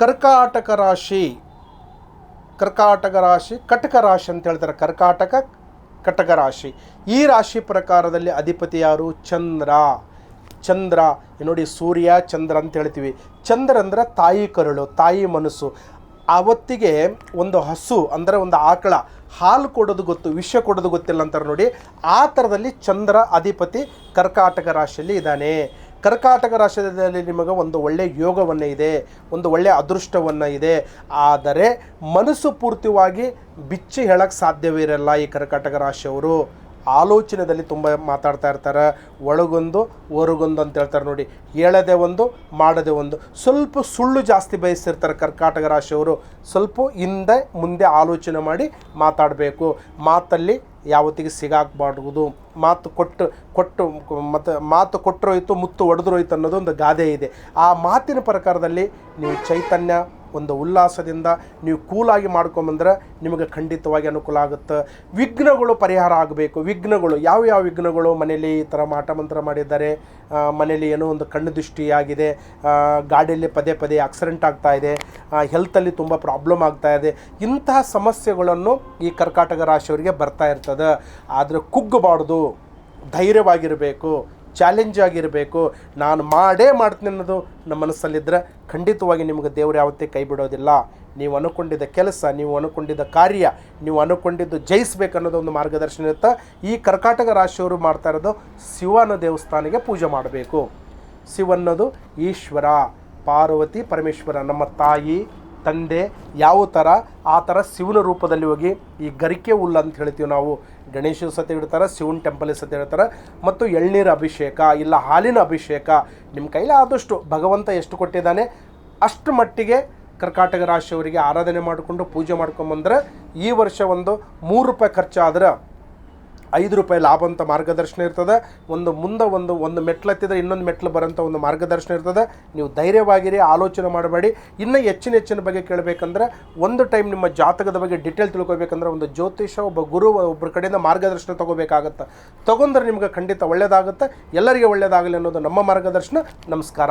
ಕರ್ಕಾಟಕ ರಾಶಿ ಕರ್ಕಾಟಕ ರಾಶಿ, ಕಟಕ ರಾಶಿ ಅಂತ ಹೇಳ್ತಾರೆ. ಕರ್ಕಾಟಕ, ಕಟಕ ರಾಶಿ. ಈ ರಾಶಿ ಪ್ರಕಾರದಲ್ಲಿ ಅಧಿಪತಿ ಯಾರು? ಚಂದ್ರ. ಚಂದ್ರ ನೋಡಿ ಸೂರ್ಯ, ಚಂದ್ರ ಅಂತ ಹೇಳ್ತೀವಿ. ಚಂದ್ರ ಅಂದ್ರೆ ತಾಯಿ ಕರುಳು, ತಾಯಿ ಮನಸ್ಸು. ಆವತ್ತಿಗೆ ಒಂದು ಹಸು ಅಂದರೆ ಒಂದು ಆಕಳ, ಹಾಲು ಕೊಡೋದು ಗೊತ್ತು, ವಿಷ ಕೊಡೋದು ಗೊತ್ತಿಲ್ಲ ಅಂತಾರೆ ನೋಡಿ. ಆ ಥರದಲ್ಲಿ ಚಂದ್ರ ಅಧಿಪತಿ ಕರ್ಕಾಟಕ ರಾಶಿಯಲ್ಲಿ ಇದ್ದಾನೆ. ಕರ್ಕಾಟಕ ರಾಶಿಯಲ್ಲಿ ನಿಮಗೆ ಒಂದು ಒಳ್ಳೆಯ ಯೋಗವನ್ನು ಇದೆ, ಒಂದು ಒಳ್ಳೆಯ ಅದೃಷ್ಟವನ್ನು ಇದೆ. ಆದರೆ ಮನಸ್ಸು ಪೂರ್ತಿಯಾಗಿ ಬಿಚ್ಚಿ ಹೇಳಕ್ಕೆ ಸಾಧ್ಯವಿರಲ್ಲ ಈ ಕರ್ಕಾಟಕ ರಾಶಿಯವರು. ಆಲೋಚನೆಯಲ್ಲಿ ತುಂಬ ಮಾತಾಡ್ತಾ ಇರ್ತಾರೆ. ಒಳಗೊಂದು, ಹೊರಗೊಂದು ಅಂತ ಹೇಳ್ತಾರೆ ನೋಡಿ. ಹೇಳದೆ ಒಂದು, ಮಾಡದೆ ಒಂದು. ಸ್ವಲ್ಪ ಸುಳ್ಳು ಜಾಸ್ತಿ ಬಯಸಿರ್ತಾರೆ ಕರ್ಕಾಟಕ ರಾಶಿಯವರು. ಸ್ವಲ್ಪ ಹಿಂದೆ, ಮುಂದೆ ಆಲೋಚನೆ ಮಾಡಿ ಮಾತಾಡಬೇಕು. ಮಾತಲ್ಲಿ ಯಾವತ್ತಿಗೆ ಸಿಗಾಕ್ಬಾರ್ದು. ಮಾತು ಕೊಟ್ಟು ಕೊಟ್ಟು, ಮತ್ತು ಮಾತು ಕೊಟ್ಟರೋಯ್ತು, ಮುತ್ತು ಒಡೆದ್ರೋಯ್ತು ಅನ್ನೋದೊಂದು ಗಾದೆ ಇದೆ. ಆ ಮಾತಿನ ಪ್ರಕಾರದಲ್ಲಿ ನೀವು ಚೈತನ್ಯ ಒಂದು ಉಲ್ಲಾಸದಿಂದ ನೀವು ಕೂಲಾಗಿ ಮಾಡ್ಕೊಂಬಂದ್ರೆ ನಿಮಗೆ ಖಂಡಿತವಾಗಿ ಅನುಕೂಲ ಆಗುತ್ತೆ. ವಿಘ್ನಗಳು ಪರಿಹಾರ ಆಗಬೇಕು. ವಿಘ್ನಗಳು, ಯಾವ ಯಾವ ವಿಘ್ನಗಳು ಮನೇಲಿ ಈ ಥರ ಮಾಟ ಮಂತ್ರ ಮಾಡಿದ್ದಾರೆ? ಮನೇಲಿ ಏನೋ ಒಂದು ಕಣ್ಣು ದೃಷ್ಟಿಯಾಗಿದೆ. ಗಾಡಿಯಲ್ಲಿ ಪದೇ ಪದೇ ಆಕ್ಸಿಡೆಂಟ್ ಆಗ್ತಾ ಇದೆ. ಹೆಲ್ತಲ್ಲಿ ತುಂಬ ಪ್ರಾಬ್ಲಮ್ ಆಗ್ತಾ ಇದೆ. ಇಂತಹ ಸಮಸ್ಯೆಗಳನ್ನು ಈ ಕರ್ಕಾಟಕ ರಾಶಿಯವರಿಗೆ ಬರ್ತಾ ಇರ್ತದೆ. ಆದರೆ ಕುಗ್ಗಬಾರ್ದು. ಧೈರ್ಯವಾಗಿರಬೇಕು. ಚಾಲೆಂಜ್ ಆಗಿರಬೇಕು. ನಾನು ಮಾಡೇ ಮಾಡ್ತೀನಿ ಅನ್ನೋದು ನಮ್ಮ ಮನಸ್ಸಲ್ಲಿದ್ದರೆ ಖಂಡಿತವಾಗಿ ನಿಮಗೆ ದೇವರು ಯಾವತ್ತೇ ಕೈ ಬಿಡೋದಿಲ್ಲ. ನೀವು ಅನ್ಕೊಂಡಿದ್ದ ಕೆಲಸ, ನೀವು ಅನ್ಕೊಂಡಿದ್ದ ಕಾರ್ಯ, ನೀವು ಅನ್ಕೊಂಡಿದ್ದು ಜಯಿಸ್ಬೇಕು ಅನ್ನೋದು ಒಂದು ಮಾರ್ಗದರ್ಶನ ಇರುತ್ತೆ. ಈ ಕರ್ಕಾಟಕ ರಾಶಿಯವರು ಮಾಡ್ತಾ ಇರೋದು ಶಿವನ ದೇವಸ್ಥಾನಕ್ಕೆ ಪೂಜೆ ಮಾಡಬೇಕು. ಶಿವ ಅನ್ನೋದು ಈಶ್ವರ, ಪಾರ್ವತಿ ಪರಮೇಶ್ವರ, ನಮ್ಮ ತಾಯಿ. ತಂದೆ ಯಾವ ಥರ ಆ ಥರ ಶಿವನ ರೂಪದಲ್ಲಿ ಹೋಗಿ ಈ ಗರಿಕೆ ಹುಲ್ಲು ಅಂತ ಹೇಳ್ತೀವಿ ನಾವು. ಗಣೇಶ ಸತಿ ಇಡ್ತಾರೆ, ಶಿವನ ಟೆಂಪಲ್ ಸತಿ ಇಡ್ತಾರೆ, ಮತ್ತು ಎಳ್ನೀರು ಅಭಿಷೇಕ, ಇಲ್ಲ ಹಾಲಿನ ಅಭಿಷೇಕ. ನಿಮ್ಮ ಕೈಲಿ ಆದಷ್ಟು ಭಗವಂತ ಎಷ್ಟು ಕೊಟ್ಟಿದ್ದಾನೆ? ಅಷ್ಟು ಮಟ್ಟಿಗೆ ಕರ್ಕಾಟಕ ರಾಶಿಯವರಿಗೆ ಆರಾಧನೆ ಮಾಡಿಕೊಂಡು ಪೂಜೆ ಮಾಡ್ಕೊಂಬಂದ್ರೆ ಈ ವರ್ಷ ಒಂದು ಮೂರು ರೂಪಾಯಿ ಖರ್ಚಾದ್ರೆ ಐದು ರೂಪಾಯಿ ಲಾಭ ಅಂತ ಮಾರ್ಗದರ್ಶನ ಇರ್ತದೆ. ಒಂದು ಮುಂದೆ ಒಂದು ಒಂದು ಮೆಟ್ಲು ಹತ್ತಿದ್ರೆ ಇನ್ನೊಂದು ಮೆಟ್ಲು ಬರೋಂಥ ಒಂದು ಮಾರ್ಗದರ್ಶನ ಇರ್ತದೆ. ನೀವು ಧೈರ್ಯವಾಗಿರಿ, ಆಲೋಚನೆ ಮಾಡಬೇಡಿ. ಇನ್ನೂ ಹೆಚ್ಚಿನ ಹೆಚ್ಚಿನ ಬಗ್ಗೆ ಕೇಳಬೇಕಂದ್ರೆ, ಒಂದು ಟೈಮ್ ನಿಮ್ಮ ಜಾತಕದ ಬಗ್ಗೆ ಡಿಟೇಲ್ ತಿಳ್ಕೊಬೇಕಂದ್ರೆ, ಒಂದು ಜ್ಯೋತಿಷ, ಒಬ್ಬ ಗುರು ಒಬ್ಬರ ಕಡೆಯಿಂದ ಮಾರ್ಗದರ್ಶನ ತೊಗೋಬೇಕಾಗತ್ತೆ. ತೊಗೊಂಡ್ರೆ ನಿಮ್ಗೆ ಖಂಡಿತ ಒಳ್ಳೆಯದಾಗುತ್ತೆ ಎಲ್ಲರಿಗೆ ಒಳ್ಳೆಯದಾಗಲಿ ಅನ್ನೋದು ನಮ್ಮ ಮಾರ್ಗದರ್ಶನ. ನಮಸ್ಕಾರ.